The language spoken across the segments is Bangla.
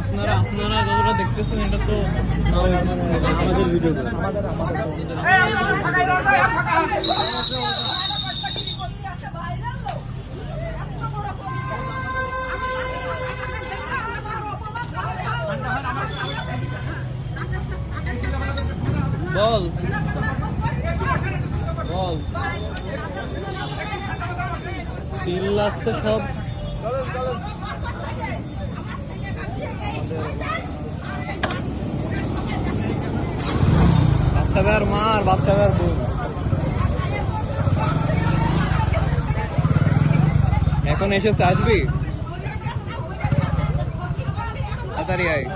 আপনারা আপনারা যতটা দেখতেছেন এটা তো আমাদের ভিডিও আমাদের আমাদের বল। বল। চিল্লাচ্ছে সব। বাচ্চা বের মার, বাচ্চা বের বোন এখন এসেছে আসবি? তাড়াতাড়ি আয়।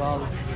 জানে বল